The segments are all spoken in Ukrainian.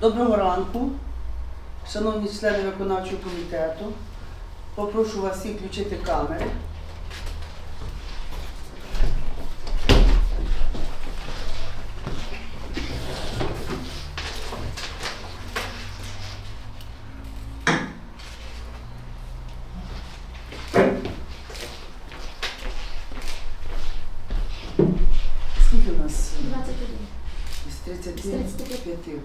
Доброго ранку, шановні члени виконавчого комітету. Попрошу вас всіх включити камери. Скільки у нас? 21. Із З 35. 35.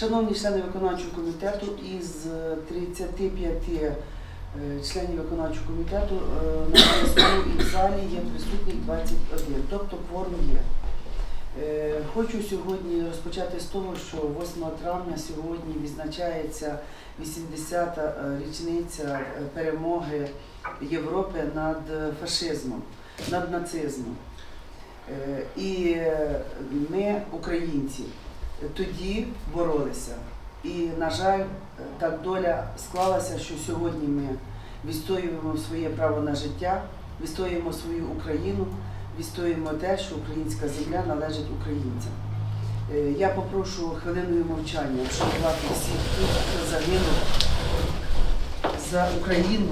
Шановні члени виконавчого комітету, із е, 35 е, членів виконавчого комітету е, на зв'язку і в залі є присутніх 21, тобто кворум є. Е, Хочу сьогодні розпочати з того, що 8 травня сьогодні відзначається 80-та е, річниця перемоги Європи над фашизмом, над нацизмом. І ми, українці, тоді боролися. І, на жаль, так доля склалася, що сьогодні ми відстоюємо своє право на життя, відстоюємо свою Україну, відстоюємо те, що українська земля належить українцям. Е, Я попрошу хвилиною мовчання вшанувати всіх тих, хто загинув за Україну,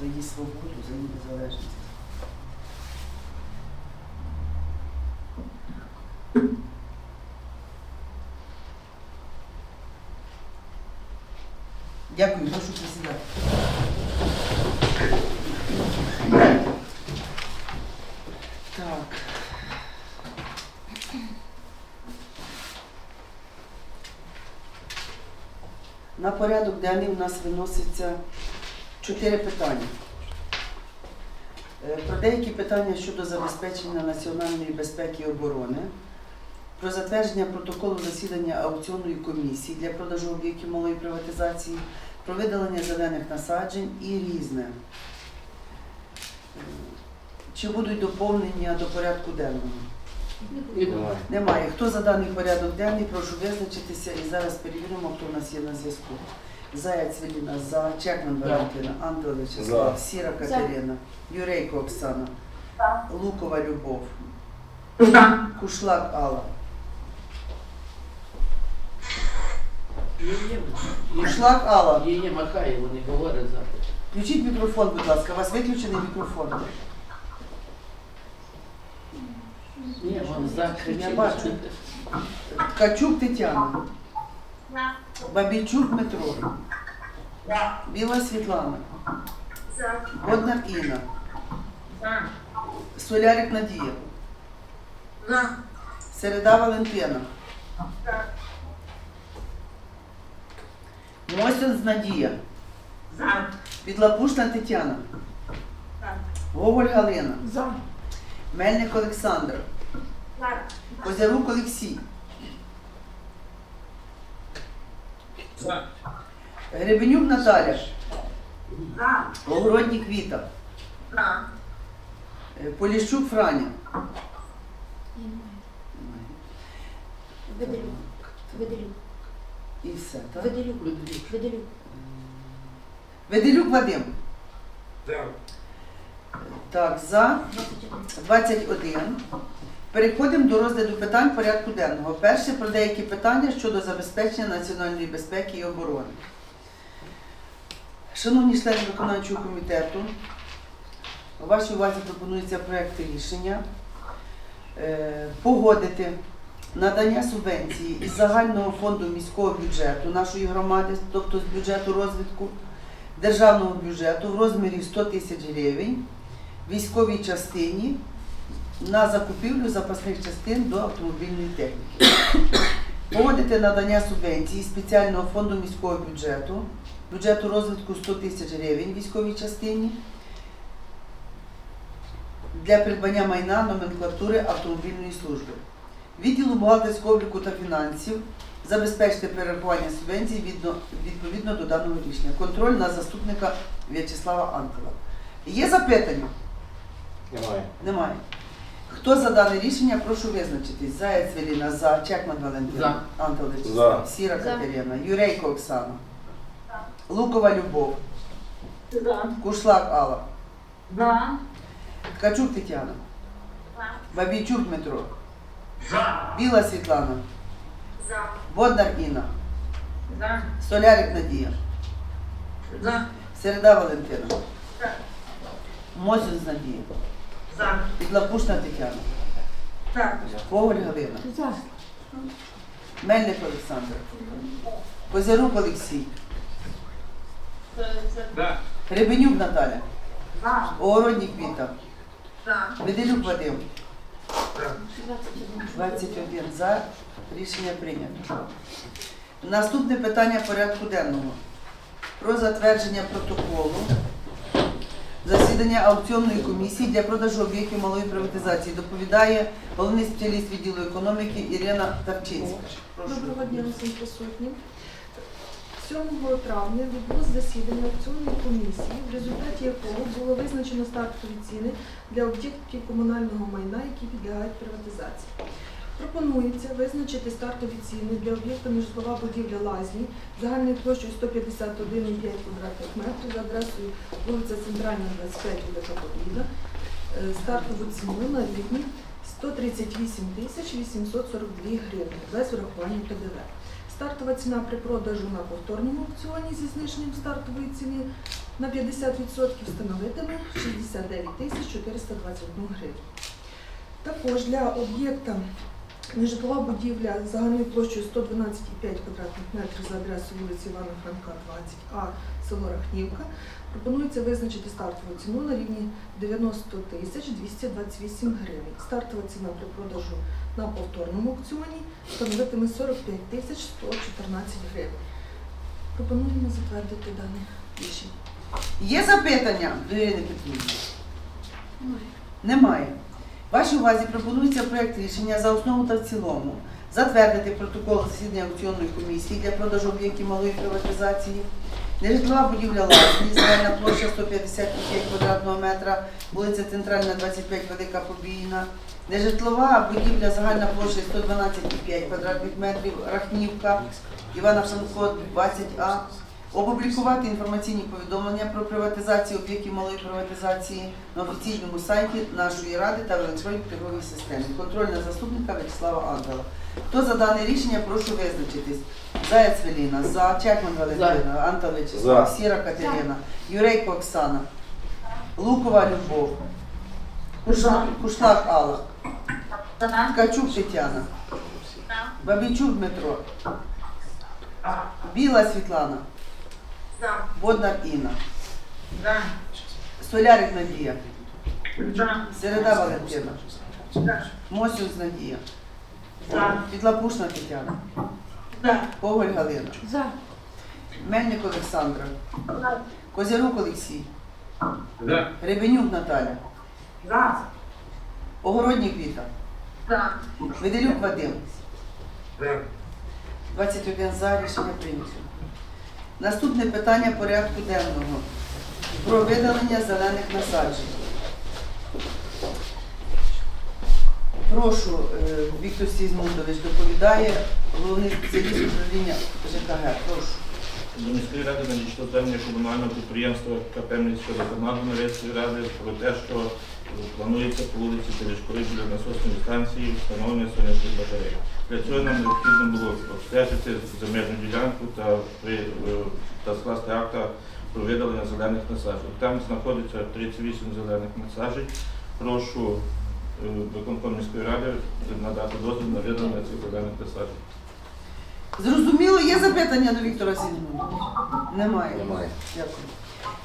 за її свободу, за її незалежність. Дякую, прошу присідати. Так. На порядок денний у нас виноситься чотири питання. Е, Про деякі питання щодо забезпечення національної безпеки і оборони, про затвердження протоколу засідання аукціонної комісії для продажу об'єктів малої приватизації, про видалення зелених насаджень і різне. Е, Чи будуть доповнення до порядку денного? Немає. Немає. Хто за даний порядок денний, прошу визначитися і зараз перевіримо, хто у нас є на зв'язку. Заяць Веліна, за Чекман. Валентина, Антон Вячеслав, Сіра. Катерина, Юрейко Оксана, Лукова Любов, Кушлак Алла. Кушлак Алла. Є, махає, вони говорять завтра. Включіть мікрофон, будь ласка. У вас виключений мікрофон. Ні, вон за. Бачу. Ткачук Тетяна, Бабійчук Дмитро, Біла Світлана, Боднар Інна, Солярик Надія, Середа Валентина, Мосин Надія, Підлапушна Тетяна, Гоголь Галина, За. Мельник Олександр, Козярук Олексій, Гребенюк Наталя, Огороднік Віта, е, Поліщук Франя. Виделюк. Виделюк. І все, так? Виделюк. Виделюк. Веделюк Вадим. Так, за 21. 21. Переходимо до розгляду питань порядку денного. Перше про деякі питання щодо забезпечення національної безпеки і оборони. Шановні члени виконавчого комітету, у вашій увазі пропонується проєкт рішення е, погодити надання субвенції із загального фонду міського бюджету нашої громади, тобто з бюджету розвитку державного бюджету в розмірі 100 тисяч гривень військовій частині на закупівлю запасних частин до автомобільної техніки. Погодити надання субвенції спеціального фонду міського бюджету, бюджету розвитку 100 тисяч гривень військовій частині для придбання майна номенклатури автомобільної служби. Відділу бухгалтерського обліку та фінансів забезпечити перерахування субвенцій відно- відповідно до даного рішення. Контроль на заступника В'ячеслава Антела. Є запитання? Немає. Немає. Хто за дане рішення, прошу визначитись. Заєць Веліна, за Чекман Валентина, За. Антон Вячеслав, За. Сіра За. Катерина, Юрейко Оксана, Лукова Любов, За. Кушлак Алла, За. Ткачук Тетяна, Бабійчук Дмитро, Біла Світлана, За. Боднар Інна, За. Солярик Надія, За. Середа Валентина, За. Мосюс Надія, За. Підлапушна Тетяна, За. Коваль Галина, За. Мельник Олександр, Козярук Олексій, Гребенюк Наталя, За. Огородник Віта, За. Веделюк Вадим, 21. 21 за. Рішення прийнято. Наступне питання порядку денного. Про затвердження протоколу засідання аукціонної комісії для продажу об'єктів малої приватизації. Доповідає головний спеціаліст відділу економіки Ірина Тарчинська. Доброго дня всім присутнім. 7 травня відбулось засідання аукціонної комісії, в результаті якого було визначено стартові ціни для об'єктів комунального майна, які підлягають приватизації. Пропонується визначити стартові ціни для об'єкта нежитлова будівля Лазні загальною площею 151,5 квадратних метрів за адресою вулиця Центральна, 25 вулиця Побіда. Стартову ціну на рівні 138 тисяч 842 гривні без врахування ПДВ. Стартова ціна при продажу на повторному аукціоні зі зниженням стартової ціни на 50% становитиме 69 тисяч 421 гривень. Також для об'єкта нежитлова будівля загальною площею 112,5 квадратних метрів за адресою вулиці Івана Франка, 20А, село Рахнівка, пропонується визначити стартову ціну на рівні 90 тисяч 228 гривень. Стартова ціна при продажу на повторному аукціоні становитиме 45 тисяч 114 гривень. Пропонуємо затвердити дане рішення. Є запитання до Ірини Петрівни? Немає. Вашій увазі пропонується проект рішення за основу та в цілому затвердити протокол засідання аукціонної комісії для продажу об'єктів малої приватизації. Нежитлова будівля Ласні, загальна площа 155 квадратного метра, вулиця Центральна, 25, Велика Побійна. Нежитлова будівля, загальна площа 112,5 квадратних метрів, Рахнівка, Івана Франко, 20А. Опублікувати інформаційні повідомлення про приватизацію об'єктів малої приватизації на офіційному сайті нашої ради та в електронній торговій системі. Контрольна заступника Вячеслава Ангела. Хто за дане рішення, прошу визначитись. Заяць Веліна, за. Чекман Валентина, Антон Вячеслав, Сіра Катерина, Юрейко Оксана, Лукова Любов, Кушлак Алла, Ткачук Тетяна, Бабійчук Дмитро, Біла Світлана, За. Боднар Інна, За. Солярик Надія, За. Середа Валентина, За. Мосюс Надія, За. Підлапушна Тетяна, За. Коваль Галина, За. Мельник Олександра, Козярук Олексій, За. Гребенюк Наталя, За. Огородник Віта, За. Веделюк Вадим. За. 21 за рішення прийнято. Наступне питання порядку денного про видалення зелених насаджень. Прошу, е, Віктор Сізмундович доповідає, головний спеціаліст управління ЖКГ. Прошу. До міської ради надійшло звернення комунального підприємства КП міського ради про те, що планується по вулиці Телешкори біля насосної станції встановлення сонячних батарей. Для цього нам необхідно було обстежити земельну ділянку та, е, та скласти акта про видалення зелених насаджень. Там знаходиться 38 зелених насаджень. Прошу е, виконком міської ради надати дозвіл на видалення цих зелених насаджень. Зрозуміло, є запитання до Віктора Сізмундовича? Немає. Немає. Дякую.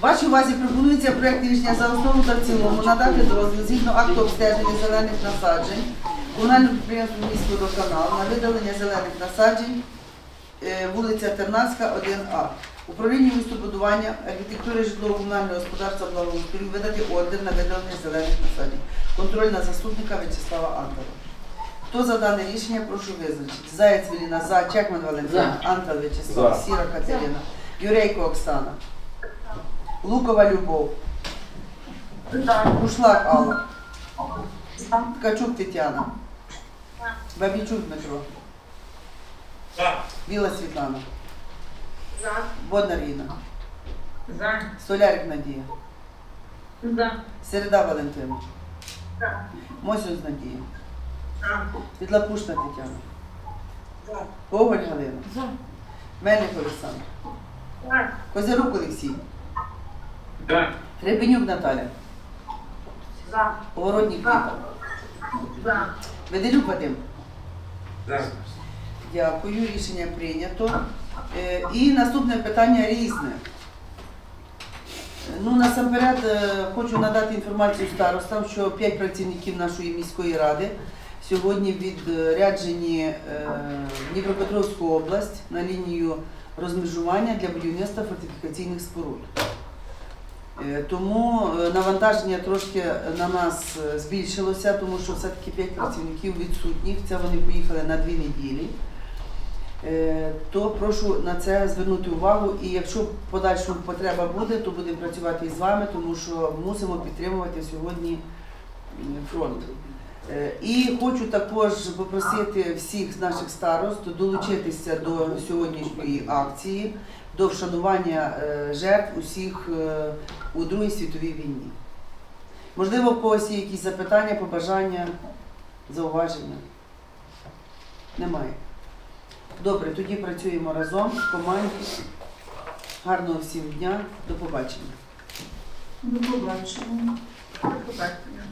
Вашій увазі пропонується проект рішення за основу та в цілому надати дозвіл згідно акту обстеження зелених насаджень комунальному підприємству міський водоканал на видалення зелених насаджень е, вулиця Тернацька, 1А. Управління містобудування, архітектури житлово-комунального господарства благоустрою видати ордер на видалення зелених насаджень. Контрольна заступника В'ячеслава Антова. Хто за дане рішення, прошу визначити. Заєць Веліна, за, Чекман Валентина, Антон В'ячеслав, Сіра Катерина, Юрейко Оксана, Лукова Любов. Бушлак Алла, Ткачук Тетяна, Бабійчук Дмитро, Біла Світлана, Інна, За. Солярик Надія, Середа Валентина, За. Мосюс Надія. Підлапушна Тетяна, За. Гоголь Галина, За. Мельник Олександр, За. Козярук Олексій, За. Гребенюк Наталя, За. Поворотник Віта, За. Веделюк Вадим. За. Дякую, рішення прийнято. Е, І наступне питання різне. Ну, насамперед е, хочу надати інформацію старостам, що 5 працівників нашої міської ради сьогодні відряджені е, Дніпропетровську область на лінію розмежування для будівництва фортифікаційних споруд. Е, Тому е, навантаження трошки на нас збільшилося, тому що все-таки 5 працівників відсутніх. Це вони поїхали на дві неділі. То прошу на це звернути увагу. І якщо в потреба буде, то будемо працювати із вами, тому що мусимо підтримувати сьогодні фронт. І хочу також попросити всіх наших старост долучитися до сьогоднішньої акції, до вшанування е, жертв усіх е, у Другій світовій війні. Можливо, в когось є якісь запитання, побажання, зауваження? Немає. Добре, тоді працюємо разом в команді. Гарного всім дня, до побачення. До побачення. До побачення.